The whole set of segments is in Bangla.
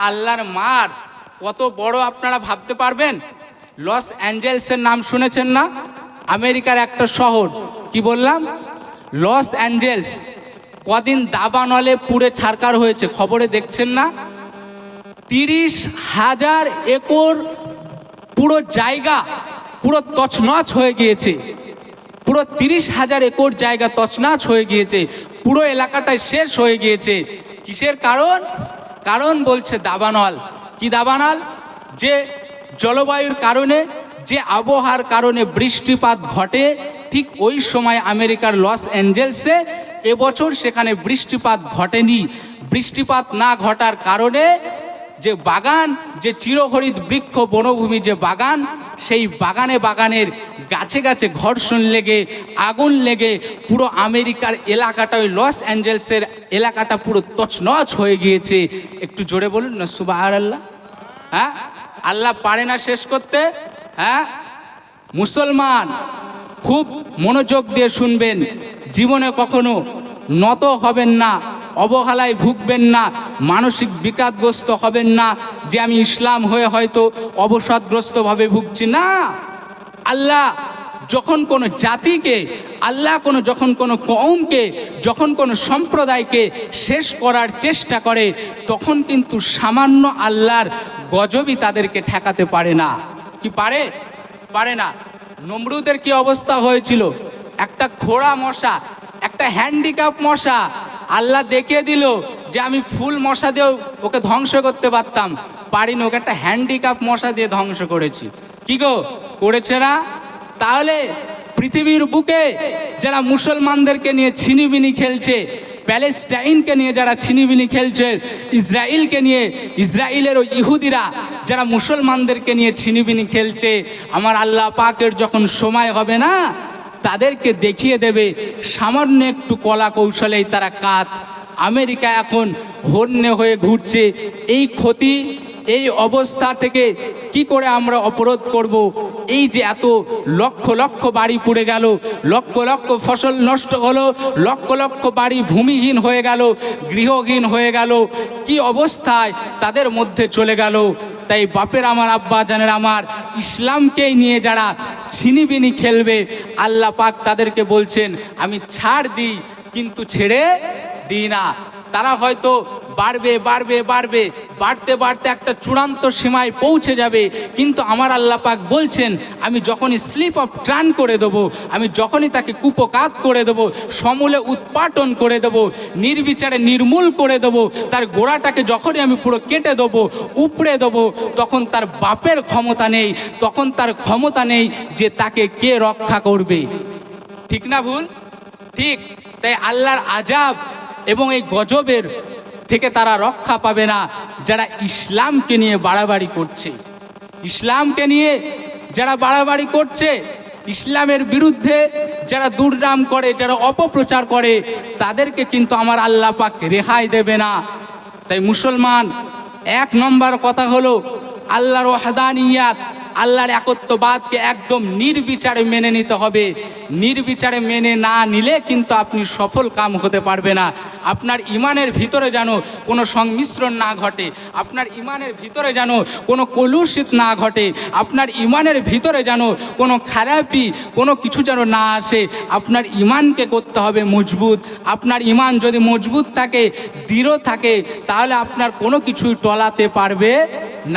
আল্লাহর মার, কত বড় আপনারা ভাবতে পারবেন? লস অ্যাঞ্জেলসের নাম শুনেছেন না? আমেরিকার একটা শহর। কি বললাম? Los Angeles. কদিন দাবানলে পুড়ে ছারকার হয়েছে, খবরে দেখছেন না? তিরিশ হাজার একর পুরো জায়গা, পুরো তছনছ হয়ে গিয়েছে। পুরো তিরিশ হাজার একর জায়গা তছনাছ হয়ে গিয়েছে। পুরো এলাকাটায় শেষ হয়ে গিয়েছে। কিসের কারণ? কারণ বলছে দাবানল। কি দাবানল? যে জলবায়ুর কারণে, যে আবহাওয়ার কারণে বৃষ্টিপাত ঘটে, ঠিক ওই সময় আমেরিকার লস অ্যাঞ্জেলসে এবছর সেখানে বৃষ্টিপাত ঘটেনি। বৃষ্টিপাত না ঘটার কারণে যে বাগান, যে চিরহরিত বৃক্ষ বনভূমি, যে বাগান, সেই বাগানে বাগানের গাছে গাছে ঘর্ষণ লেগে, আগুন লেগে পুরো আমেরিকার এলাকাটা, ওই লস অ্যাঞ্জেলসের এলাকাটা পুরো তছনছ হয়ে গিয়েছে। একটু জোরে বলুন না সুবাহ আল্লাহ হ্যাঁ? আল্লাহ পারে না শেষ করতে? হ্যাঁ? মুসলমান খুব মনোযোগ দিয়ে শুনবেন, জীবনে কখনো নত হবেন না। অবহেলায় ভুগবেন না, মানসিক বিকারগ্রস্ত হবেন না, যে আমি ইসলাম হয়ে হয়তো অবসাদগ্রস্তভাবে ভুগছি। না, আল্লাহ যখন কোনো জাতিকে, আল্লাহ কোনো যখন কোনো কৌমকে যখন কোনো সম্প্রদায়কে শেষ করার চেষ্টা করে, তখন কিন্তু সামান্য আল্লাহর গজবই তাদেরকে ঠেকাতে পারে না। কি পারে? পারে না। নমরুদের কি অবস্থা হয়েছিল? একটা খোড়া মশা, একটা হ্যান্ডিক্যাপ মশা আল্লাহ দেখিয়ে দিল যে আমি ফুল মশা দিয়েও ওকে ধ্বংস করতে পারতাম। পারিনি, ওকে একটা হ্যান্ডিক্যাপ মশা দিয়ে ধ্বংস করেছি। কি গো? করেছে না? তাহলে পৃথিবীর বুকে যারা মুসলমানদেরকে নিয়ে ছিনিবিনি খেলছে, প্যালেস্টাইনকে নিয়ে যারা ছিনিবিনি খেলছে ইসরায়েলকে নিয়ে ইসরায়েলের ওই ইহুদিরা যারা মুসলমানদেরকে নিয়ে ছিনিবিনি খেলছে, আমার আল্লাহ পাকের যখন সময় হবে না তাদেরকে দেখিয়ে দেবে, সামান্য একটু কলা কৌশলেই তারা কাত। আমেরিকা এখন হন্যে হয়ে ঘুরছে। এই ক্ষতি, এই অবস্থা থেকে কি করে আমরা অবরোধ করব? এই যে এত লক্ষ লক্ষ বাড়ি পুড়ে গেল, লক্ষ লক্ষ ফসল নষ্ট হলো, লক্ষ লক্ষ বাড়ি ভূমিহীন হয়ে গেল, গৃহহীন হয়ে গেল, কি অবস্থায় তাদের মধ্যে চলে গেল? তাই বাপের আমার, আব্বা জানের আমার ইসলামকেই নিয়ে যারা ছিনিবিনি খেলবে, আল্লাহ পাক তাদেরকে বলছেন, আমি ছাড় দিই, কিন্তু ছেড়ে দিই না। তারা হয়তো বাড়বে বাড়বে বাড়বে, বাড়তে বাড়তে একটা চূড়ান্ত সীমায় পৌঁছে যাবে। কিন্তু আমার আল্লাহ পাক বলছেন, আমি যখনই স্লিপ অফ ট্রান করে দেবো, আমি যখনই তাকে কুপকাত করে দেবো, সমূলে উৎপাটন করে দেবো, নির্বিচারে নির্মূল করে দেবো, তার গোড়াটাকে যখনই আমি পুরো কেটে দেবো, উপড়ে দেবো, তখন তার বাপের ক্ষমতা নেই, তখন তার ক্ষমতা নেই যে তাকে কে রক্ষা করবে। ঠিক না ভুল? ঠিক। তাই আল্লাহর আজাব এবং এই গজবের থেকে তারা রক্ষা পাবে না, যারা ইসলামকে নিয়ে বাড়াবাড়ি করছে। ইসলামকে নিয়ে যারা বাড়াবাড়ি করছে, ইসলামের বিরুদ্ধে যারা দুর্নাম করে, যারা অপপ্রচার করে, তাদেরকে কিন্তু আমার আল্লাহ পাক রেহাই দেবে না। তাই মুসলমান, এক নম্বর কথা হলো, আল্লাহর ওয়াহদানিয়াত। আল্লাহর একত্ববাদকে একদম নির্বিচারে মেনে নিতে হবে। নির্বিচারে মেনে না নিলে কিন্তু আপনি সফল কাম হতে পারবে না। আপনার ইমানের ভিতরে যেন কোনো সংমিশ্রণ না ঘটে, আপনার ইমানের ভিতরে যেন কোনো কলুষিত না ঘটে, আপনার ইমানের ভিতরে যেন কোনো খারাপি কোনো কিছু যেন না আসে, আপনার ইমানকে করতে হবে মজবুত। আপনার ইমান যদি মজবুত থাকে, দৃঢ় থাকে, তাহলে আপনার কোনো কিছুই টলাতে পারবে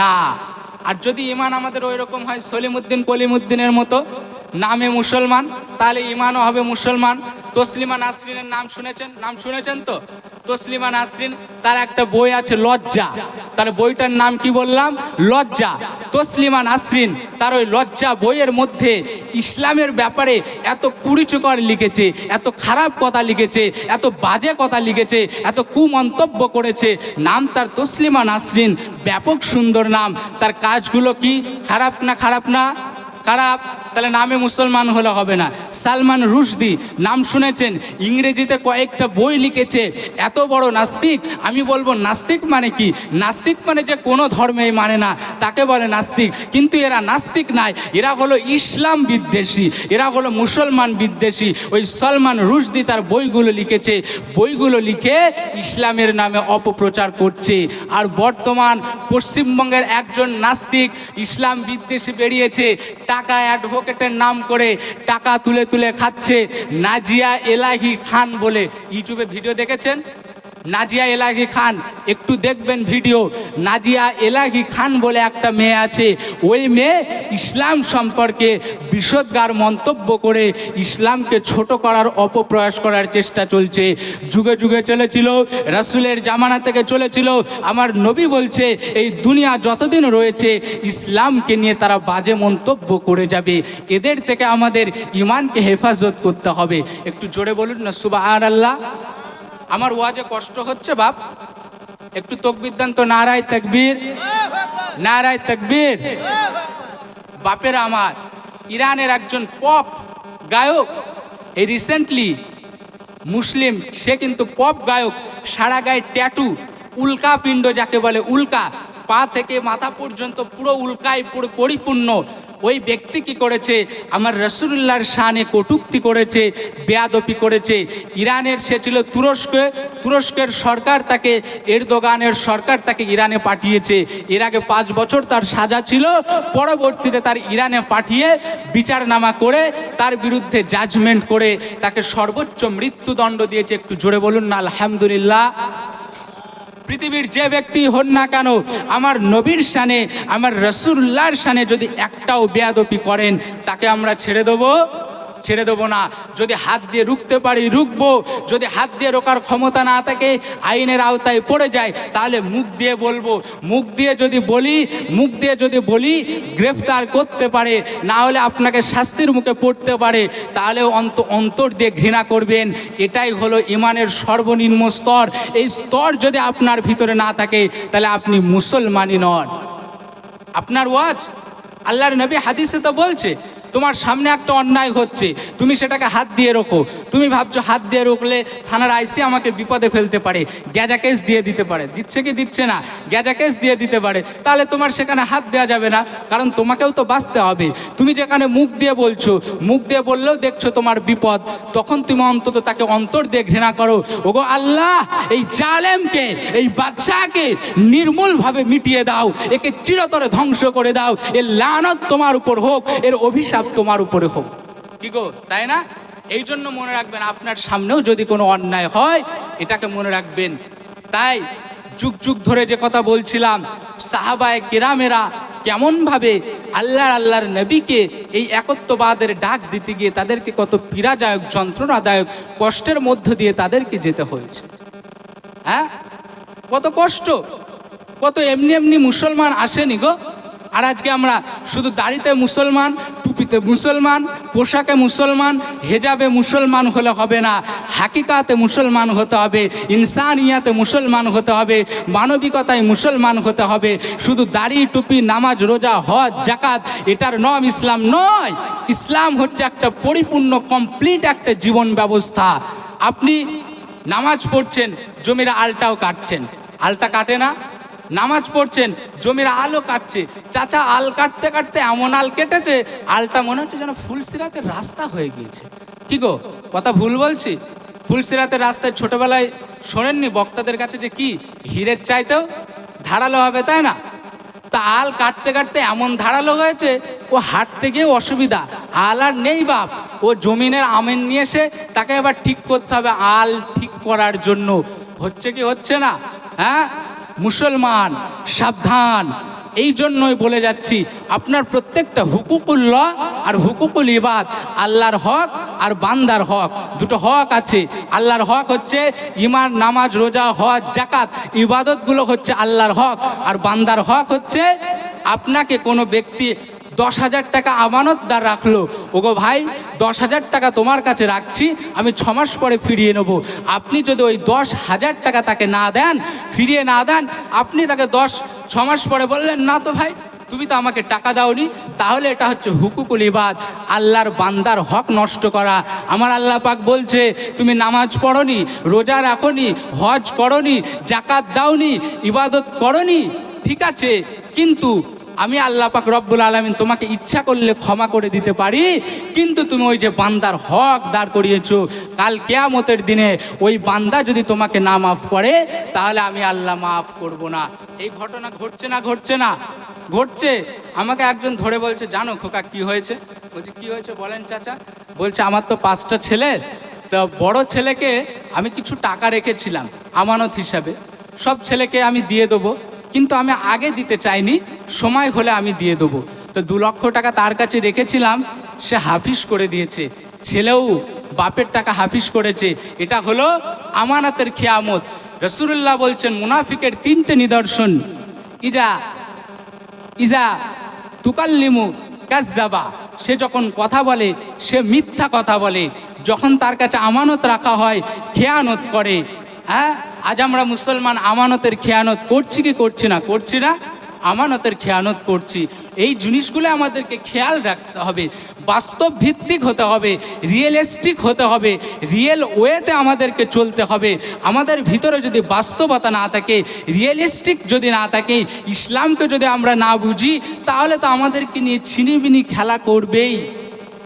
না। আর যদি ইমান আমাদের ওই রকম হয় সলিমুদ্দিন কলিমুদ্দিনের মতো, নামে মুসলমান, তাহলে ইমানও হবে মুসলমান। তসলিমা নাসরিনের নাম শুনেছেন? নাম শুনেছেন তো? তসলিমা নাসরিন, তার একটা বই আছে, লজ্জা। তার বইটার নাম কি বললাম? লজ্জা। তসলিমা নাসরিন তার ওই লজ্জা বইয়ের মধ্যে ইসলামের ব্যাপারে এত কুড়িচকর লিখেছে, এত খারাপ কথা লিখেছে, এত বাজে কথা লিখেছে, এত কুমন্তব্য করেছে। নাম তার তসলিমা নাসরিন ব্যাপক সুন্দর নাম। তার কাজগুলো কি? খারাপ না খারাপ না? খারাপ। তাহলে নামে মুসলমান হলে হবে না। সালমান রুশদি নাম শুনেছেন, ইংরেজিতে কয়েকটা বই লিখেছে, এত বড় নাস্তিক। আমি বলব, নাস্তিক মানে কি? নাস্তিক মানে যে কোনো ধর্মেই মানে না, তাকে বলে নাস্তিক। কিন্তু এরা নাস্তিক নাই, এরা হলো ইসলাম বিদ্বেষী, এরা হলো মুসলমান বিদ্বেষী। ওই সলমান রুশদি তার বইগুলো লিখেছে, বইগুলো লিখে ইসলামের নামে অপপ্রচার করছে। আর বর্তমান পশ্চিমবঙ্গের একজন নাস্তিক ইসলাম বিদ্বেষী বেরিয়েছে, টাকা অ্যাডভোকেটের নাম করে টাকা তুলে তুলে খাচ্ছে নাজিয়া এলাহি খান বলে ইউটিউবে ভিডিও দেখেছেন? নাজিয়া এলাহি খান, একটু দেখবেন ভিডিও। নাজিয়া এলাহি খান বলে একটা মেয়ে আছে। ওই মেয়ে ইসলাম সম্পর্কে বিষদগার মন্তব্য করে ইসলামকে ছোট করার অপপ্রয়াস করার চেষ্টা চলছে। যুগে যুগে চলেছিল, রাসুলের জামানা থেকে চলেছিল। আমার নবী বলছে, এই দুনিয়া যতদিন রয়েছে, ইসলামকে নিয়ে তারা বাজে মন্তব্য করে যাবে। এদের থেকে আমাদের ইমানকে হেফাজত করতে হবে। একটু জোরে বলুন না সুবাহ আল্লাহ আমার ওয়াজে কষ্ট হচ্ছে, বাপ। একটু তকবির তো, নারায় তকবীর। নারায় তকবীর। বাপের আমার, ইরানের একজন পপ গায়ক, এই রিসেন্টলি মুসলিম, সে কিন্তু পপ গায়ক সারা গায়ে ট্যাটু, উল্কা পিণ্ড যাকে বলে উল্কা, পা থেকে মাথা পর্যন্ত পুরো উল্কায় পুরো পরিপূর্ণ। ওই ব্যক্তি কি করেছে? আমার রসুল্লাহর শানে কটুক্তি করেছে, বেয়াদপি করেছে। ইরানের, সে ছিল তুরস্কে, তুরস্কের সরকার তাকে, এরদোগানের সরকার তাকে ইরানে পাঠিয়েছে। এর আগে পাঁচ বছর তার সাজা ছিল, পরবর্তীতে তার ইরানে পাঠিয়ে বিচারনামা করে তার বিরুদ্ধে জাজমেন্ট করে তাকে সর্বোচ্চ মৃত্যুদণ্ড দিয়েছে। একটু জোরে বলুন না, আলহামদুলিল্লাহ। পৃথিবীর যে ব্যক্তি হন না কেন, আমার নবীর সানে আমার রসুল্লার সানে যদি একটাও বেয়াদপি করেন, তাকে আমরা ছেড়ে দেবো। ছেড়ে দেবো না। যদি হাত দিয়ে রুখতে পারি, রুখবো। যদি হাত দিয়ে রোকার ক্ষমতা না থাকে, আইনের আওতায় পড়ে যায়, তাহলে মুখ দিয়ে বলব। মুখ দিয়ে যদি বলি, মুখ দিয়ে যদি বলি, গ্রেফতার করতে পারে। না হলে আপনাকে শাস্তির মুখে পড়তে পারে। তাহলে অন্ত, অন্তর দিয়ে ঘৃণা করবেন। এটাই হলো ইমানের সর্বনিম্ন স্তর। এই স্তর যদি আপনার ভিতরে না থাকে, তাহলে আপনি মুসলমানই নন। আপনার ওয়াজ? আল্লাহর নবী হাদিসে তো বলছে তোমার সামনে একটা অন্যায় হচ্ছে। তুমি সেটাকে হাত দিয়ে রোখো। তুমি ভাবছ হাত দিয়ে রোখলে থানার আইসি আমাকে বিপদে ফেলতে পারে, গ্যাজা কেস দিয়ে দিতে পারে। দিচ্ছে কি দিচ্ছে না? গ্যাজা কেস দিয়ে দিতে পারে। তাহলে তোমার সেখানে হাত দেওয়া যাবে না, কারণ তোমাকেও তো বাঁচতে হবে। তুমি যেখানে মুখ দিয়ে বলছো, মুখ দিয়ে বললেও দেখছ তোমার বিপদ। তখন তুমি অন্তত তাকে অন্তর দিয়ে ঘৃণা করো। ওগো আল্লাহ, এই জালেমকে, এই বাচ্চাকে নির্মূলভাবে মিটিয়ে দাও। একে চিরতরে ধ্বংস করে দাও। এর লানত তোমার উপর হোক, এর অভিশাপ তোমার উপরে হোক। কি গো, তাই না? এই জন্য মনে রাখবেন আপনার সামনেও যদি কোনো অন্যায় হয়, এটাকে মনে রাখবেন। তাই যুগ যুগ ধরে যে কথা বলছিলাম, সাহাবায় কেরামেরা কেমনভাবে আল্লাহর আল্লাহর নবীকে এই একত্ববাদের ডাক দিতে গিয়ে তাদেরকে কত পীড়াদায়ক, যন্ত্রণাদায়ক কষ্টের মধ্য দিয়ে তাদেরকে যেতে হয়েছে। হ্যাঁ? কত কষ্ট, কত এমনি এমনি মুসলমান আসেনি গো। আর আজকে আমরা শুধু দাড়িতে মুসলমান, টুপিতে মুসলমান, পোশাকে মুসলমান, হেজাবে মুসলমান হলে হবে না, হাকিকাতে মুসলমান হতে হবে, ইনসানিয়াতে মুসলমান হতে হবে, মানবিকতায় মুসলমান হতে হবে। শুধু দাড়ি, টুপি, নামাজ, রোজা, হজ জাকাত এটার নাম ইসলাম নয়। ইসলাম হচ্ছে একটা পরিপূর্ণ, কমপ্লিট একটা জীবন ব্যবস্থা। আপনি নামাজ পড়ছেন, জমির আলটাও কাটছেন। আলটা কাটে না? নামাজ পড়ছেন, জমির আলও কাটছে চাচা আল কাটতে কাটতে এমন আল কেটেছে, আলটা মনে হচ্ছে যেন ফুলসিরাতের রাস্তা হয়ে গিয়েছে। কি গো, কথা ভুল বলছি? ফুলসিরাতের রাস্তায় ছোটবেলায় শোনেননি বক্তাদের কাছে যে কি হীরের চাইতেও ধারালো হবে, তাই না? তা আল কাটতে কাটতে এমন ধারালো হয়েছে, ও হাঁটতে গিয়ে অসুবিধা। আল আর নেই বাপ, ও জমিনের আমেন নিয়ে এসে তাকে এবার ঠিক করতে হবে আল ঠিক করার জন্য। হচ্ছে কি, হচ্ছে না? হ্যাঁ? মুসলমান, সাবধান। এই জন্যই বলে যাচ্ছি, আপনার প্রত্যেকটা হুকুকুল্ল আর হুকুকুল ইবাদ, আল্লাহর হক আর বান্দার হক, দুটো হক আছে। আল্লাহর হক হচ্ছে ইমান নামাজ, রোজা, হজ জাকাত ইবাদতগুলো হচ্ছে আল্লাহর হক। আর বান্দার হক হচ্ছে আপনাকে কোনো ব্যক্তি দশ হাজার টাকা আমানতদার রাখল। ওগো ভাই, দশ হাজার টাকা তোমার কাছে রাখছি, আমি ছ মাস পরে ফিরিয়ে নেব। আপনি যদি ওই দশ হাজার টাকা তাকে না দেন, ফিরিয়ে না দেন, আপনি তাকে দশ, ছ মাস পরে বললেন, না তো ভাই, তুমি তো আমাকে টাকা দাওনি, তাহলে এটা হচ্ছে হুকুকুল ইবাদ, আল্লাহর বান্দার হক নষ্ট করা। আমার আল্লাহ পাক বলছে, তুমি নামাজ পড়নি, রোজা রাখনি, হজ করনি জাকাত দাওনি, ইবাদত করনি, ঠিক আছে, কিন্তু আমি আল্লাহ পাক রব্বুল আলমিন তোমাকে ইচ্ছা করলে ক্ষমা করে দিতে পারি, কিন্তু তুমি ওই যে বান্দার হক দাঁড় করিয়েছো, কাল কেয়ামতের দিনে ওই বান্দা যদি তোমাকে না মাফ করে, তাহলে আমি আল্লাহ মাফ করব না। এই ঘটনা ঘটছে না ঘটছে না? ঘটছে। আমাকে একজন ধরে বলছে, জানো খোকা, কি হয়েছে? বলছে, কি হয়েছে বলেন চাচা? বলছে, আমার তো পাঁচটা ছেলে, তো বড় ছেলেকে আমি কিছু টাকা রেখেছিলাম, আমানত হিসাবে। সব ছেলেকে আমি দিয়ে দেবো কিন্তু আমি আগে দিতে চাইনি, সময় হলে আমি দিয়ে দেবো। তো দু লক্ষ টাকা তার কাছে রেখেছিলাম, সে হাফিস করে দিয়েছে। ছেলেও বাপের টাকা হাফিস করেছে। এটা হলো আমানাতের খেয়ামত। রসুল্লাহ বলছেন, মুনাফিকের তিনটে নিদর্শন। ইজা ইজা তুকাল্লিমু কাজদাবা সে যখন কথা বলে, সে মিথ্যা কথা বলে। যখন তার কাছে আমানত রাখা হয়, খেয়ানত করে। হ্যাঁ? আজ আমরা মুসলমান আমানতের খেয়ানত করছি কি করছি না করছি না? আমানতের খেয়ানত করছি। এই জিনিসগুলো আমাদেরকে খেয়াল রাখতে হবে। বাস্তব ভিত্তিক হতে হবে রিয়েলিস্টিক হতে হবে রিয়েল ওয়েতে আমাদেরকে চলতে হবে। আমাদের ভিতরে যদি বাস্তবতা না থাকে রিয়েলিস্টিক যদি না থাকে, ইসলামকে যদি আমরা না বুঝি, তাহলে তো আমাদেরকে নিয়ে ছিনিবিনি খেলা করবেই।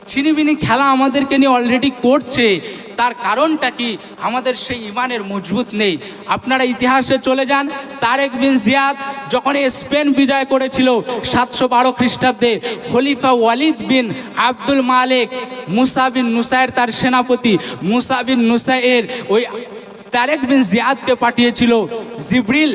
ছিনিবিনি খেলা আমাদেরকে নিয়ে অলরেডি করছে। তার কারণটা কি? আমাদের সেই ইমানের মজবুত নেই। আপনারা ইতিহাসে চলে যান। তারেক বিন জিয়াদ যখন স্পেন বিজয় করেছিল সাতশো বারো খ্রিস্টাব্দে, খলিফা ওয়ালিদ বিন আব্দুল মালেক, মুসা বিন নুসাইর তার সেনাপতি, মুসা বিন নুসাইর ওই তারেক বিন জিয়াদকে পাঠিয়েছিল। জিব্রিল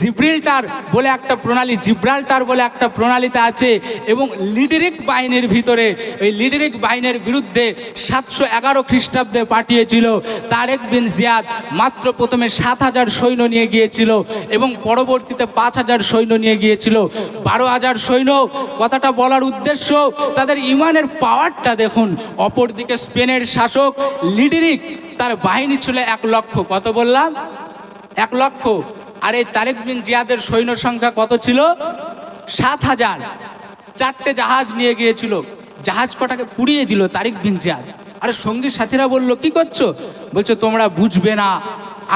জিব্রিলটার বলে একটা প্রণালী জিব্রাল্টার বলে একটা প্রণালীতে আছে এবং লিডারিক বাহিনীর ভিতরে, ওই লিডারিক বাহিনীর বিরুদ্ধে সাতশো এগারো খ্রিস্টাব্দে পাঠিয়েছিল তারেক বিন জিয়াদ। মাত্র প্রথমে সাত হাজার সৈন্য নিয়ে গিয়েছিল এবং পরবর্তীতে পাঁচ হাজার সৈন্য নিয়ে গিয়েছিল। বারো হাজার সৈন্য, কথাটা বলার উদ্দেশ্য, তাদের ইমানের পাওয়ারটা দেখুন। অপরদিকে স্পেনের শাসক লিডারিক, তার বাহিনী ছিল এক লক্ষ, কত বললাম? এক লক্ষ। আর এই তারেক বিন জিয়াদের সৈন্য সংখ্যা কত ছিল? সাত হাজার। চারটে জাহাজ নিয়ে গিয়েছিল। জাহাজ কটাকে পুড়িয়ে দিল তারিক বিন জিয়াদ। আর সঙ্গী সাথীরা বলল, কি করছ? বলছো, তোমরা বুঝবে না।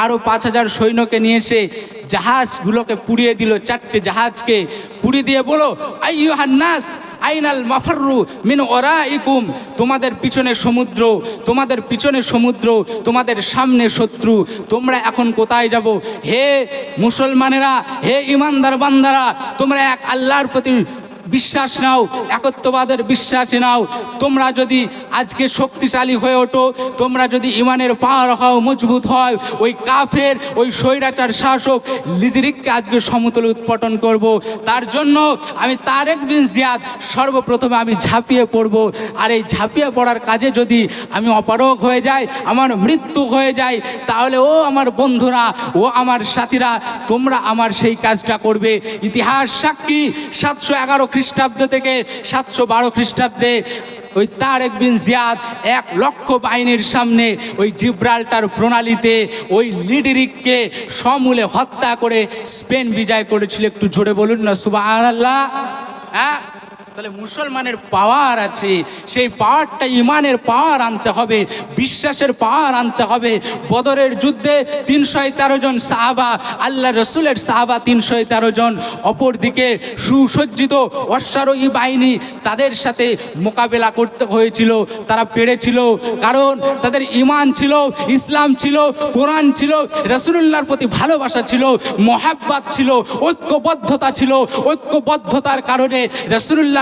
আরও পাঁচ হাজার সৈন্যকে নিয়ে এসে জাহাজগুলোকে পুড়িয়ে দিল, চারটে জাহাজকে পুড়িয়ে দিয়ে বলো আই আইয়ু হান্নাস আইনাল মাফারু মিন ওরা ইকুম তোমাদের পিছনে সমুদ্র, তোমাদের পিছনে সমুদ্র, তোমাদের সামনে শত্রু। তোমরা এখন কোথায় যাব? হে মুসলমানেরা, হে ইমানদার বান্দারা, তোমরা এক আল্লাহর প্রতি বিশ্বাস নাও, একত্ববাদের বিশ্বাস নাও। তোমরা যদি আজকে শক্তিশালী হয়ে ওঠো, তোমরা যদি ইমানের পাওয়ার হও, মজবুত হয় ওই কাফের, ওই স্বৈরাচার শাসক লিজরিককে আজকে সমতলে উৎপটন করব। তার জন্য আমি তারেক বিন জিয়াদ সর্বপ্রথমে আমি ঝাঁপিয়ে পড়ব। আর এই ঝাঁপিয়ে পড়ার কাজে যদি আমি অপারগ হয়ে যাই, আমার মৃত্যু হয়ে যায়, তাহলে ও আমার বন্ধুরা, ও আমার সাথীরা, তোমরা আমার সেই কাজটা করবে। ইতিহাস সাক্ষী, সাতশো এগারো খ্রিস্টাব্দ থেকে সাতশো বারো খ্রিস্টাব্দে ওই তারেক বিন জিয়াদ এক লক্ষ বাহিনীর সামনে ওই জিব্রাল্টার প্রণালীতে ওই লিডারিককে সমূলে হত্যা করে স্পেন বিজয় করেছিল। একটু জোরে বলুন না সুবাহ আল্লাহ হ্যাঁ? তাহলে মুসলমানের পাওয়ার আছে। সেই পাওয়ারটা ইমানের পাওয়ার আনতে হবে, বিশ্বাসের পাওয়ার আনতে হবে। বদরের যুদ্ধে তিনশো তেরো জন সাহাবা আল্লাহ রসুলের সাহাবা তিনশো তেরো জন, অপরদিকে সুসজ্জিত অশ্বারোহী বাহিনী তাদের সাথে মোকাবেলা করতে হয়েছিল। তারা পেরেছিল, কারণ তাদের ইমান ছিল, ইসলাম ছিল, কোরআন ছিল রসুল্লাহর প্রতি ভালোবাসা ছিল, মহাব্বাত ছিল, ঐক্যবদ্ধতা ছিল। ঐক্যবদ্ধতার কারণে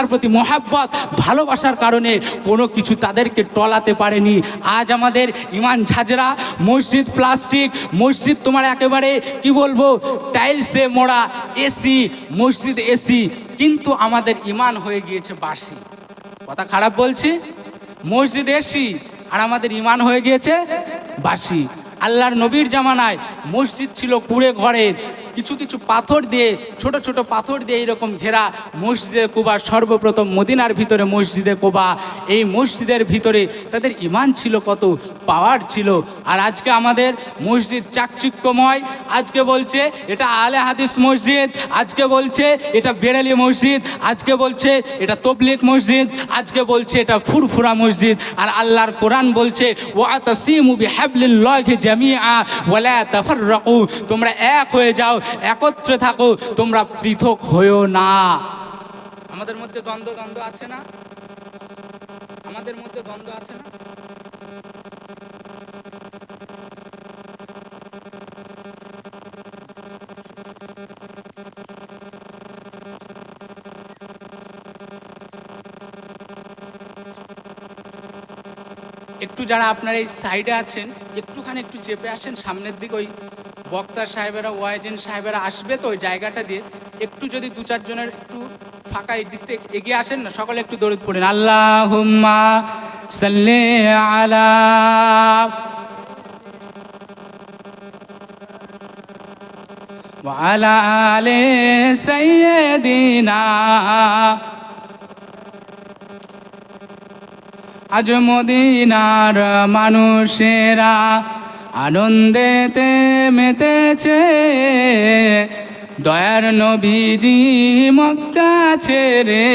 রসুল্লাহর প্রতি মহাব্বত, ভালোবাসার কারণে কোনো কিছু তাদেরকে টলাতে পারেনি। আজ আমাদের ইমান ঝাঁঝরা, মসজিদ প্লাস্টিক, মসজিদ তোমার একেবারে, কি বলব, টাইলসে মোড়া, এসি, মসজিদ এসি, কিন্তু আমাদের ইমান হয়ে গিয়েছে বাসি কথা খারাপ বলছি? মসজিদ এসি, আর আমাদের ইমান হয়ে গিয়েছে বাসি আল্লাহর নবীর জামানায় মসজিদ ছিল কুড়ে ঘরের কিছু কিছু পাথর দিয়ে, ছোট ছোট পাথর দিয়ে এইরকম ঘেরা মসজিদে কোবা, সর্বপ্রথম মদিনার ভিতরে মসজিদে কোবা। এই মসজিদের ভিতরে তাদের ইমান ছিল কত, পাওয়ার ছিল। আর আজকে আমাদের মসজিদ চাকচিক্যময়। আজকে বলছে, এটা আলে হাদিস মসজিদ। আজকে বলছে, এটা বেরেলি মসজিদ। আজকে বলছে, এটা তবলিক মসজিদ। আজকে বলছে, এটা ফুরফুরা মসজিদ। আর আল্লাহর কোরআন বলছে ওয়াতাসিমু বিহাবলিল্লাহি জামিআ ওয়ালা তাফাররাকু। তোমরা এক হয়ে যাও একত্রে থাকো, তোমরা পৃথক হয়েও না। আমাদের মধ্যে দ্বন্দ্ব দ্বন্দ্ব আছে না? আমাদের মধ্যে দ্বন্দ্ব আছে না? একটু যারা আপনার এই সাইডে আছেন, একটুখানি একটু চেপে আসেন, সামনের দিকে ওই বক্তা সাহেবেরা ওয়াইজেন সাহেবেরা আসবে তো ওই জায়গাটা দিয়ে একটু যদি দু চারজনের একটু ফাঁকা এই দিকটা এগিয়ে আসেন না সকলে একটু দৌড়ে পড়েন আল্লাহ সাল্লে আলা وعلى آل سيدنا আজ মদিনার মানুষেরা আনন্দেতে মেতেছে দয়ার নবীজি মক্কা ছেড়ে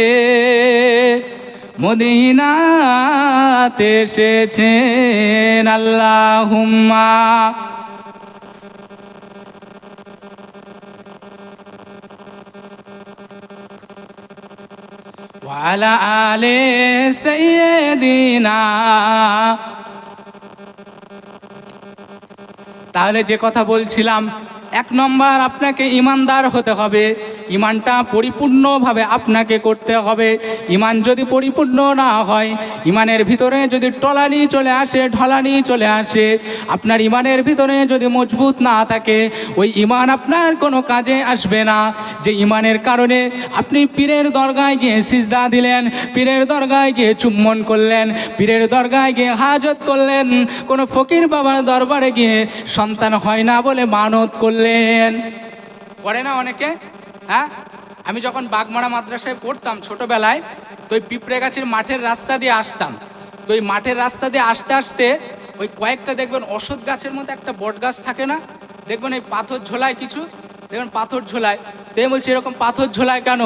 মদিনাতে এসেছেন আল্লাহুম্মা وعلى آل سيدنا তাহলে যে কথা বলছিলাম এক নম্বর আপনাকে ইমানদার হতে হবে। ইমানটা পরিপূর্ণভাবে আপনাকে করতে হবে। ইমান যদি পরিপূর্ণ না হয়, ইমানের ভিতরে যদি টলানি চলে আসে, ঢলানি চলে আসে, আপনার ইমানের ভিতরে যদি মজবুত না থাকে, ওই ইমান আপনার কোনো কাজে আসবে না। যে ইমানের কারণে আপনি পীরের দরগায় গিয়ে সিজদা দিলেন, পীরের দরগায় গিয়ে চুম্বন করলেন, পীরের দরগায় গিয়ে হাজত করলেন, কোনো ফকির বাবার দরবারে গিয়ে সন্তান হয় না বলে মানত করলেন। করে না অনেকে? হ্যাঁ? আমি যখন বাগমারা মাদ্রাসায় পড়তাম ছোটবেলায়, তো ওই পিঁপড়ে গাছের মাঠের রাস্তা দিয়ে আসতাম। তো ওই মাঠের রাস্তা দিয়ে আসতে আসতে ওই কয়েকটা দেখবেন অসৎ গাছের মধ্যে একটা বট গাছ থাকে না? দেখবেন এই পাথর ঝোলায় কিছু? দেখবেন পাথর ঝোলায়। তো বলছি, এরকম পাথর ঝোলায় কেন?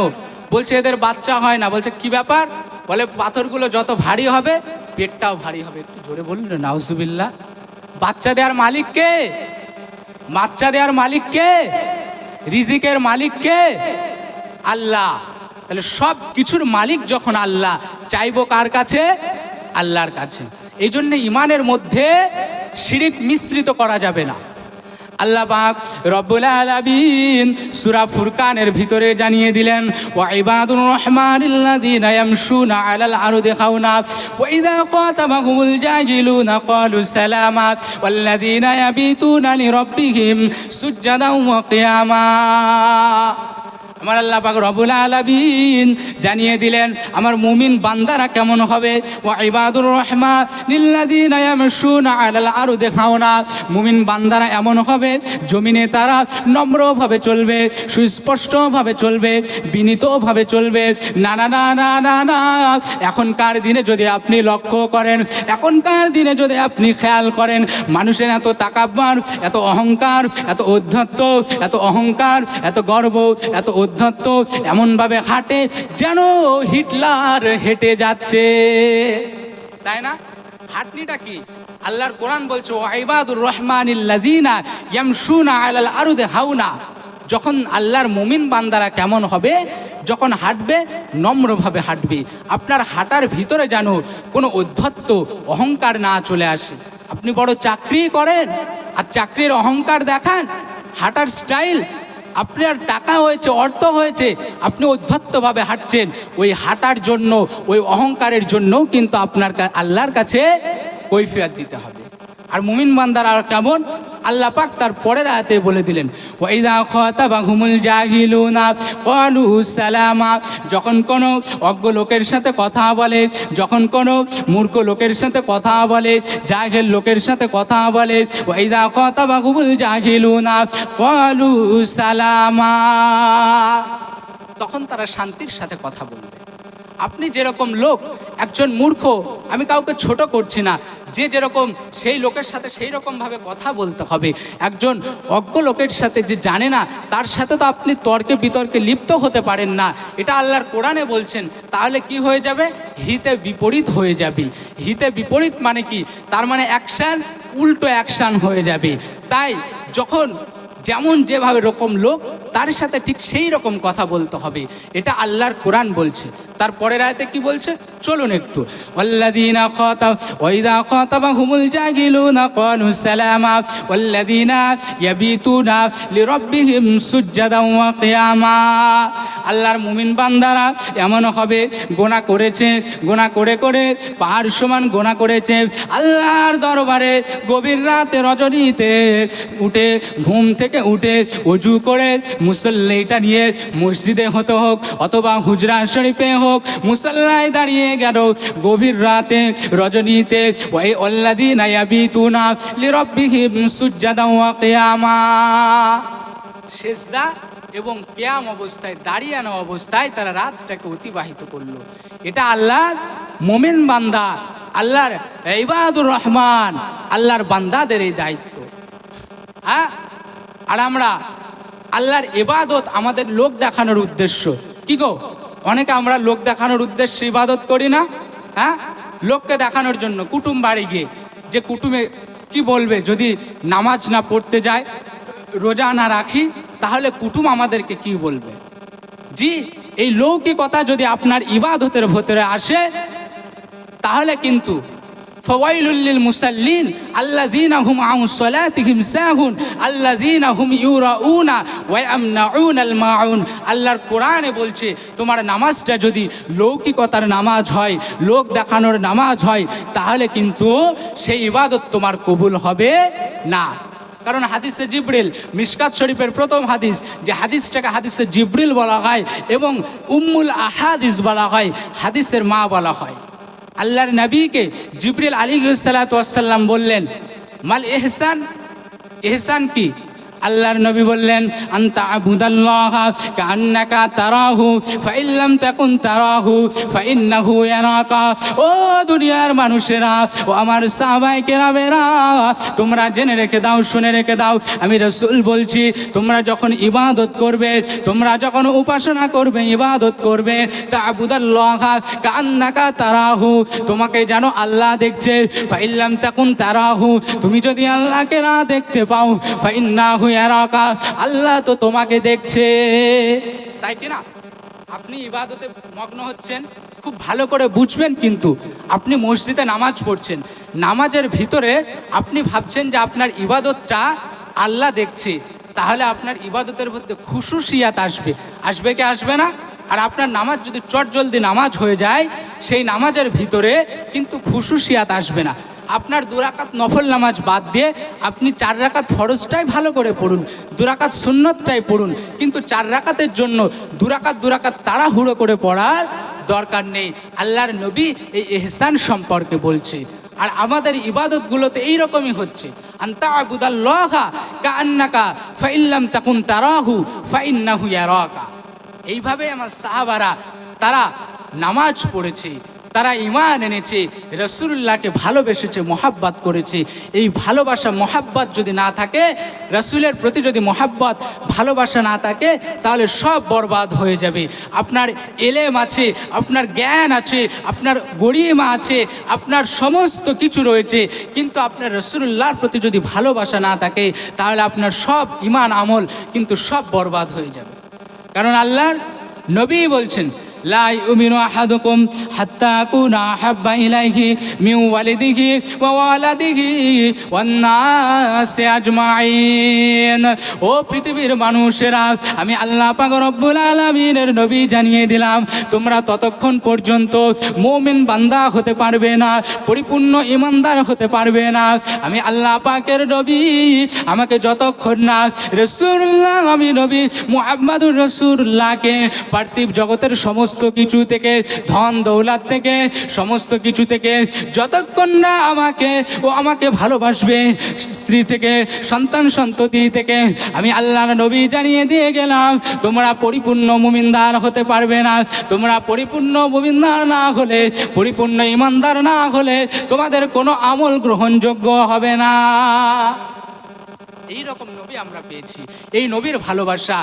বলছে, এদের বাচ্চা হয় না। বলছে, কি ব্যাপার? বলে, পাথরগুলো যত ভারী হবে, পেটটাও ভারী হবে। একটু জোরে বলুন না নাউজুবিল্লা বাচ্চা দেওয়ার মালিক কে? বাচ্চা দেওয়ার মালিক কে? রিজিকের মালিক কে? আল্লাহ। তাহলে সব কিছুর মালিক যখন আল্লাহ, চাইব কার কাছে? আল্লাহর কাছে। এই জন্য ইমানের মধ্যে শিরিক মিশ্রিত করা যাবে না। আল্লাহ পাক রব্বুল আলামিন সূরা ফুরকানের ভিতরে জানিয়ে দিলেন, ওয়া ইবাদুর রহমানিল্লাযীনা ইয়ামশুনা আলাল আরদি খাওনা, ওয়া ইযা খাতাবাহুমুল জাহিলুনা ক্বালু সালামা, ওয়াল্লাযীনা ইয়াবিতুনা লিরাব্বিহিম সুজদান ওয়া কিয়ামা। আমার আল্লাহ পাক রবুল আলামিন জানিয়ে দিলেন, আমার মুমিন বান্দারা কেমন হবে? ওয়া ইবাদুর রহমান লিল্লাযীনা ইয়ামশুনা আলাল আরদি খাওনা। মুমিন বান্দারা এমন হবে, জমিনে তারা নম্রভাবে চলবে, সুস্পষ্টভাবে চলবে, বিনীতভাবে চলবে। না না না না না না, এখনকার দিনে যদি আপনি লক্ষ্য করেন, এখনকার দিনে যদি আপনি খেয়াল করেন, মানুষের এত তাকাব্বার, এত অহংকার, এত অধ্যত্ত, এত অহংকার, এত গর্ব, এত অধ্যত্ত এমনভাবে হাঁটে যেন হিটলার হেঁটে যাচ্ছে। তাই না? হাঁটনিটা কি? আল্লাহর কোরআন বলছে ওয়াইবাদুর রহমানিল্লাযীনা ইয়ামশুনা আলাল আরদি হাওনা। যখন আল্লাহর মুমিন বান্দারা কেমন হবে? যখন হাঁটবে, নম্রভাবে হাঁটবে। আপনার হাঁটার ভিতরে যেন কোনো অধ্যত্ত, অহংকার না চলে আসে। আপনি বড় চাকরি করেন আর চাকরির অহংকার দেখান, হাঁটার স্টাইল আপনার টাকা হয়েছে, অর্থ হয়েছে, আপনি অধ্যত্তভাবে হাঁটছেন। ওই হাঁটার জন্য, ওই অহংকারের জন্য কিন্তু আপনার আল্লাহর কাছে কৈফিয়াত দিতে হবে। আর মুমিন বান্দার আর কেমন? আল্লাহ পাক তার পরের আয়াতে বলে দিলেন যখন কোনো অজ্ঞ লোকের সাথে কথা বলে, যখন কোনো মূর্খ লোকের সাথে কথা বলে, জাহেল লোকের সাথে কথা বলে, ওয়াইদা খাতাবাহুমুল জাহিলুনা, ক্বালু সালামা। তখন তারা শান্তির সাথে কথা বলবে। আপনি যেরকম লোক, একজন মূর্খ, আমি কাউকে ছোট করছি না। যে যেরকম, সেই লোকের সাথে সেই রকমভাবে কথা বলতে হবে। একজন অজ্ঞ লোকের সাথে যে জানে না, তার সাথে তো আপনি তর্কে বিতর্কে লিপ্ত হতে পারেন না। এটা আল্লাহর কোরআনে বলছেন, তাহলে কি হয়ে যাবে? হিতে বিপরীত হয়ে যাবে। হিতে বিপরীত মানে কি? তার মানে অ্যাকশান উল্টো অ্যাকশান হয়ে যাবে। তাই যখন যেমন যেভাবে রকম লোক, তার সাথে ঠিক সেই রকম কথা বলতে হবে। এটা আল্লাহর কোরআন বলছে। তারপরের আয়তে কি বলছে? চলুন একটু। কিয়ামা। আল্লাহর মুমিন বান্দারা, এমন হবে, গোনা করেছে, গোনা করে করে, পাহাড় সমান গোনা করেছে। আল্লাহর দরবারে গভীর রাতে রজনীতে উঠে ঘুম থেকে উঠে অজু করে মুসল্লিটা নিয়ে মসজিদে হতে হোক অথবা হুজরা শরীফে হোক মুসল্লায় দাঁড়িয়ে গেল গভীর রাতে রজনীতে ওই অল্লাদি নায়াবি তুনা লিরব্বিহিম সুজ্জাদা ওয়া এবং কেয়াম অবস্থায়, দাঁড়িয়ানো অবস্থায় তারা রাতটাকে অতিবাহিত করল। এটা আল্লাহর মোমেন বান্দা, আল্লাহর ইবাদুর রহমান, আল্লাহর বান্দাদের এই দায়িত্ব। হ্যাঁ? আর আমরা আল্লাহর ইবাদত আমাদের লোক দেখানোর উদ্দেশ্য। কি গো? অনেকে আমরা লোক দেখানোর উদ্দেশ্যে ইবাদত করি না হ্যাঁ? লোককে দেখানোর জন্য, কুটুম বাড়ি গিয়ে, যে কুটুমে কি বলবে, যদি নামাজ না পড়তে যায়, রোজা না রাখি, তাহলে কুটুম আমাদেরকে কি বলবে? জি, এই লৌকিকতা যদি আপনার ইবাদতের ভেতরে আসে, তাহলে কিন্তু ফওয়াইলুল মুসাল্লিন, আল্লাযীনা হুম আন সালাতিহিম সাহুন, আল্লাযীনা হুম ইউরাউনা ওয়া ইয়ামনাউনাল মাউন। আল্লাহর কোরআনে বলছে, তোমার নামাজটা যদি লৌকিকতার নামাজ হয়, লোক দেখানোর নামাজ হয়, তাহলে কিন্তু সেই ইবাদত তোমার কবুল হবে না। কারণ হাদিসে জিব্রিল, মিশকাত শরীফের প্রথম হাদিস, যে হাদিসটাকে হাদিসে জিব্রিল বলা হয় এবং উম্মুল আহাদিস বলা হয়, হাদিসের মা বলা হয়। আল্লাহর নবীকে জিবরিল আলী সাল্লাম বললেন মাল এহসান? এহসান কি? আল্লাহর নবী বললেন, আন্তা আবুদাল্লাহ কান্নাকা তারাহু, ফাইল্লাম তাকুন তারাহু, ফাইন্নাহু ইয়ারাকা। ও দুনিয়ার মানুষেরা ও আমার সাহাবায়ে কেরামেরা, তোমরা জেনে রেখে দাও, শুনে রেখে দাও, আমি রসুল বলছি, তোমরা যখন ইবাদত করবে, তোমরা যখন উপাসনা করবে, ইবাদত করবে, তা আবুদাল্লাহ কান্নাকা তারাহু, তোমাকে যেন আল্লাহ দেখছে, ফাইল্লাম তাকুন তারাহু, তুমি যদি আল্লাহকে না দেখতে পাও, ফাইন্নাহু আল্লাহ তো তোমাকে দেখছে। তাই কি না? আপনি ইবাদতে মগ্ন হচ্ছেন, খুব ভালো করে বুঝবেন কিন্তু। আপনি মসজিদে নামাজ পড়ছেন। নামাজের ভিতরে আপনি ভাবছেন যে আপনার ইবাদতটা আল্লাহ দেখছে। তাহলে আপনার ইবাদতের মধ্যে খুশুসিয়াত আসবে। আসবে কি আসবে না? আর আপনার নামাজ যদি চট জলদি নামাজ হয়ে যায়, সেই নামাজের ভিতরে কিন্তু খুশুসিয়াত আসবে না। আপনার দুরাকাত নফল নামাজ বাদ দিয়ে আপনি চার রাকাত ফরজটাই ভালো করে পড়ুন দুরাকাত সুন্নতটাই পড়ুন, কিন্তু চার রাকাতের জন্য দুরাকাত দুরাকাত তাড়াহুড়ো করে পড়ার দরকার নেই। আল্লাহর নবী এই এহসান সম্পর্কে বলছে। আর আমাদের ইবাদতগুলোতে এইরকমই হচ্ছে। আন্তা আবুদাল্লাহা কা আন্নাকা ফাইল্লাম তাকুন তারাহু ফাইন্নাহু ইয়ারাকা। এইভাবে আমার সাহাবারা, তারা নামাজ পড়েছে। তারা ইমান এনেছে রসুল্লাহকে ভালোবেসেছে, মহাব্বাত করেছে। এই ভালোবাসা, মহাব্বাত যদি না থাকে, রসুলের প্রতি যদি মহাব্বাত, ভালোবাসা না থাকে, তাহলে সব বরবাদ হয়ে যাবে। আপনার এলেম আছে, আপনার জ্ঞান আছে, আপনার গরিমা আছে, আপনার সমস্ত কিছু রয়েছে। কিন্তু আপনার রসুল্লাহর প্রতি যদি ভালোবাসা না থাকে, তাহলে আপনার সব ইমান আমল কিন্তু সব বরবাদ হয়ে যাবে। কারণ আল্লাহর নবী বলছেন আহাদুকুম হাত্তা কুনা হাব্বা ইলাইহি মিন ওয়ালিদিহি ওয়া ওয়ালাদিহি ওয়ান নাসি আজমাইন ও পৃথিবীর মানুষেরা, আমি আল্লাহ পাক রব্বুল আলামিনের নবী জানিয়ে দিলাম, তোমরা ততক্ষণ পর্যন্ত মুমিন বান্দা হতে পারবে না, পরিপূর্ণ ইমানদার হতে পারবে না। আমি আল্লাহ পাকের নবী, আমাকে যতক্ষণ না রসুল্লাহ, আমি নবী মুহাম্মাদুর রসুল্লাহকে, পার্থিব জগতের সমস্ত কিছু থেকে, ধন দৌলাত থেকে, সমস্ত কিছু থেকে যতক্ষণ না আমাকে, ও আমাকে ভালোবাসবে, স্ত্রী থেকে, সন্তান সন্ততি থেকে, আমি আল্লাহর নবী জানিয়ে দিয়ে গেলাম, তোমরা পরিপূর্ণ মুমিনদার হতে পারবে না। তোমরা পরিপূর্ণ মুমিনদার না হলে, পরিপূর্ণ ইমানদার না হলে তোমাদের কোনো আমল গ্রহণযোগ্য হবে না। এই রকম নবী আমরা পেয়েছি। এই নবীর ভালোবাসা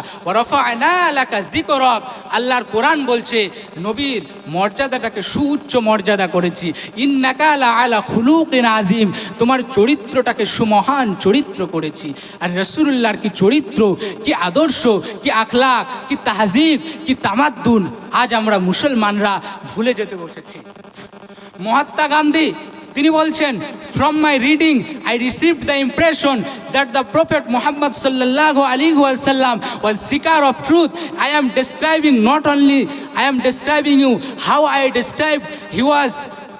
আল্লাহর কোরআন বলছে, নবীর মর্যাদাটাকে সুউচ্চ মর্যাদা করেছি। ইন্নাকালা আলা আজিম তোমার চরিত্রটাকে সুমহান চরিত্র করেছি। আর রসুল্লাহর কি চরিত্র, কি আদর্শ, কি আখলাক, কি তাহজিব, কি তামাদ্দুন, আজ আমরা মুসলমানরা ভুলে যেতে বসেছি। মহাত্মা গান্ধী তিনি বলছেন from my reading I receive the impression that the prophet Mohammed সাল্লাহ আলী ওয়াসাল্লাম was seeker of truth I am describing not only I am describing you how I describe he was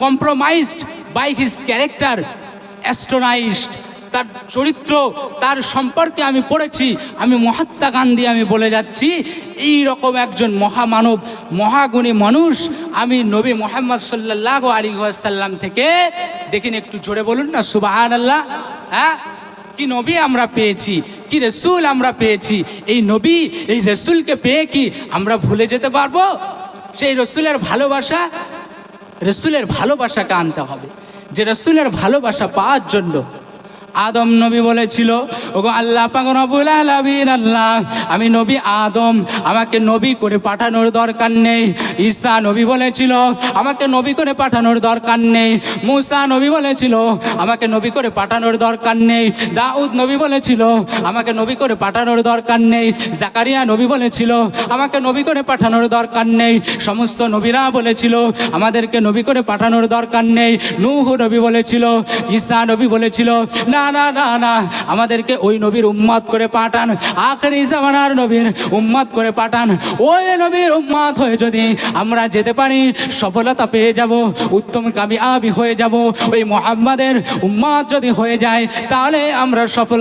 compromised by his character astronised তার চরিত্র, তার সম্পর্কে আমি পড়েছি, আমি মহাত্মা গান্ধী আমি বলে যাচ্ছি, এই রকম একজন মহামানব, মহাগুণী মানুষ আমি নবী মোহাম্মদ সাল্লাহ আলী সাল্লাম থেকে দেখিন একটু জোরে বলুন না সুবাহান আল্লাহ হ্যাঁ? কি নবী আমরা পেয়েছি, কি রসুল আমরা পেয়েছি, এই নবী, এই রসুলকে পেয়ে কি আমরা ভুলে যেতে পারব? সেই রসুলের ভালোবাসা, রসুলের ভালোবাসাকে আনতে হবে। যে রসুলের ভালোবাসা পাওয়ার জন্য আদম নবী বলেছিল, ওগো আল্লাহ আল্লাহ, আমি নবী আদম, আমাকে নবী করে পাঠানোর দরকার নেই। ঈসা নবী বলেছিল, আমাকে নবী করে পাঠানোর দরকার নেই। মুসা নবী বলেছিল, আমাকে নবী করে পাঠানোর দরকার নেই। দাউদ নবী বলেছিল, আমাকে নবী করে পাঠানোর দরকার নেই। জাকারিয়া নবী বলেছিল, আমাকে নবী করে পাঠানোর দরকার নেই। সমস্ত নবীরা বলেছিল, আমাদেরকে নবী করে পাঠানোর দরকার নেই। নূহ নবী বলেছিল, ঈসা নবী বলেছিল না না না। না আমাদেরকে ওই নবীর উম্মাদ করে পাঠান। আখরি জামানার নবীর উম্মাদ করে পাঠান। ওই নবীর উম্মাদ হয়ে যদি আমরা যেতে পারি, সফলতা পেয়ে যাব, উত্তম কামিয়াবি হয়ে যাব। ওই মোহাম্মদের উম্মাদ যদি হয়ে যায়, তাহলে আমরা সফল